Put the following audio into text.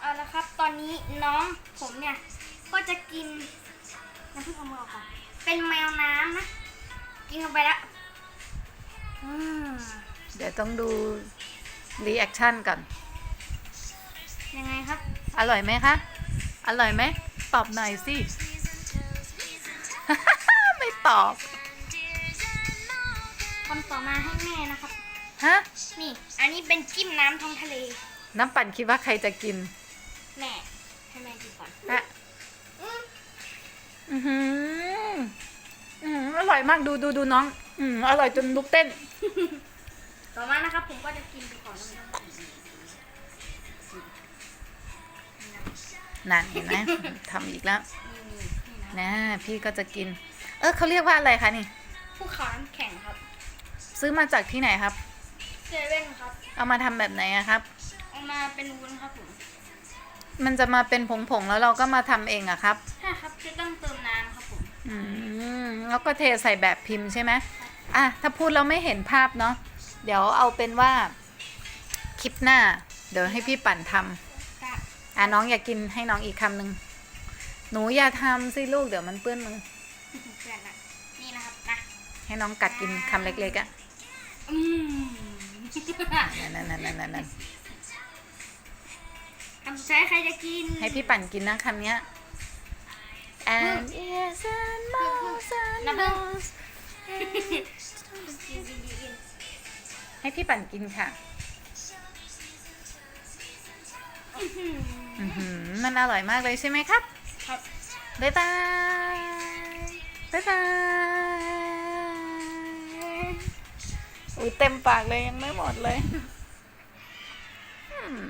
เอาละครับ ตอนนี้น้องผมเนี่ย ก็จะกินน้ำพึ่งเอามือออกก่อนเป็นแมวน้ำนะ กินเข้าไปแล้วอืมเดี๋ยวต้องดูรีแอคชั่นก่อน ยังไงครับ อร่อยไหมคะ อร่อยไหม ตอบหน่อยสิ ไม่ตอบ คำต่อมาให้แม่นะครับ ฮะ นี่ อันนี้เป็นจิ้มน้ำท้องทะเล น้ำปั่นคิดว่าใครจะกินแม่ให้แม่ กินก่อนอะอืมอือหืออื้อหืออร่อยมากดูดูดูน้อง อืมอร่อยจนลุกเต้น ต่อมานะครับผมก็จะกินไปก่อนแล้วมันต้องกินนั่นเห็นไหมทำอีกแล้วนี่นี่นะนะพี่ก็จะกิน เออเขาเรียกว่าอะไรคะนี่ ภูเขาน้ำแข็งครับซื้อมาจากที่ไหนครับ เซเว่นครับ เอามาทำแบบไหนอะครับ เอามาเป็นวุ้นครับผม มันจะมาเป็นผงๆแล้วเราก็มาทำเองอะครับ ใช่ครับจะต้องเติมน้ำครับผม อืมแล้วก็เทใส่แบบพิมพ์ใช่ไหมอะถ้าพูดเราไม่เห็นภาพเนาะเดี๋ยวเอาเป็นว่า คลิปหน้า เดี๋ยวให้พี่ปั่นทำกะอะน้องอยากกินให้น้องอีกคำหนึ่งหนูอย่าทำสิลูกเดี๋ยวมันเปื้อนมือ เพื่อนนะนี่นะครับนะให้น้องกัดกินคำเล็กๆอะอืม นั่นนั่นนั่นนั่น นั่นคำสุดท้ายใครจะกินให้พี่ปั่นกินนะคำเนี้ย and yes and mouse and น้ำผึ้ง mouse ให้พี่ปั่นกินค่ะ อือหือมันอร่อยมากเลยใช่ไหมครับ ครับบ๊ายบาย บ๊ายบาย อุ้ยเต็มปากเลยยังไม่หมดเลยอืม